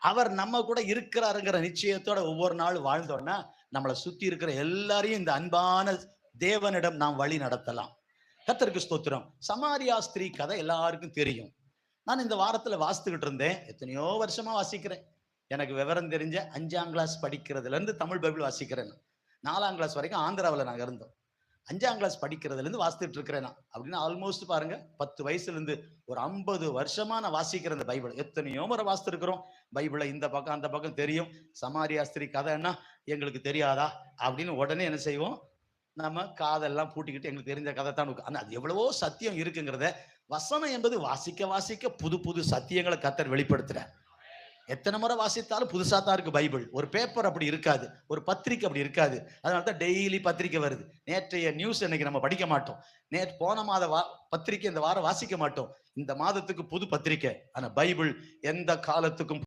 அவர் நம்ம கூட இருக்கிறாருங்கிற நிச்சயத்தோட ஒவ்வொரு நாள் வாழ்ந்தோம்னா நம்மளை சுத்தி இருக்கிற எல்லாரையும் இந்த அன்பான தேவனிடம் நாம் வழி நடத்தலாம். கத்தருக்கு ஸ்தோத்திரம். சமாரியா ஸ்திரீ கதை எல்லாருக்கும் தெரியும். நான் இந்த வாரத்துல வாசித்துக்கிட்டு இருந்தேன். எத்தனையோ வருஷமா வாசிக்கிறேன். எனக்கு விவரம் தெரிஞ்ச அஞ்சாம் கிளாஸ் படிக்கிறதுல இருந்து தமிழ் பைபிள் வாசிக்கிறேன் நாலாம் கிளாஸ் வரைக்கும் ஆந்திராவில் நாங்கள் இருந்தோம். அஞ்சாம் கிளாஸ் படிக்கிறதுலேருந்து வாசித்துட்டு இருக்கிறேன் நான் அப்படின்னு ஆல்மோஸ்ட் பாருங்க பத்து வயசுலேருந்து ஒரு ஐம்பது வருஷமா நான் வாசிக்கிற இந்த பைபிள். எத்தனையோ முறை வாசித்திருக்கிறோம். பைபிளை இந்த பக்கம் அந்த பக்கம் தெரியும். சமாரியாஸ்திரி கதை கதைன்னா எங்களுக்கு தெரியாதா? அப்படின்னு உடனே என்ன செய்வோம்? நம்ம காதெல்லாம் பூட்டிக்கிட்டு எங்களுக்கு தெரிஞ்ச கதை தான் ஆனால் அது எவ்வளவோ சத்தியம் இருக்குங்கிறத வசனம் என்பது வாசிக்க வாசிக்க புது புது சத்தியங்களை கத்தர் வெளிப்படுத்துறார். எத்தனை முறை வாசித்தாலும் புதுசாக தான் இருக்குது பைபிள். ஒரு பேப்பர் அப்படி இருக்காது. ஒரு பத்திரிக்கை அப்படி இருக்காது. அதனால தான் டெய்லி பத்திரிக்கை வருது. நேற்றைய நியூஸ் இன்னைக்கு நம்ம படிக்க மாட்டோம். நேற்று போன மாத வா பத்திரிக்கை இந்த வாரம் வாசிக்க மாட்டோம். இந்த மாதத்துக்கு புது பத்திரிக்கை. ஆனால் பைபிள் எந்த காலத்துக்கும்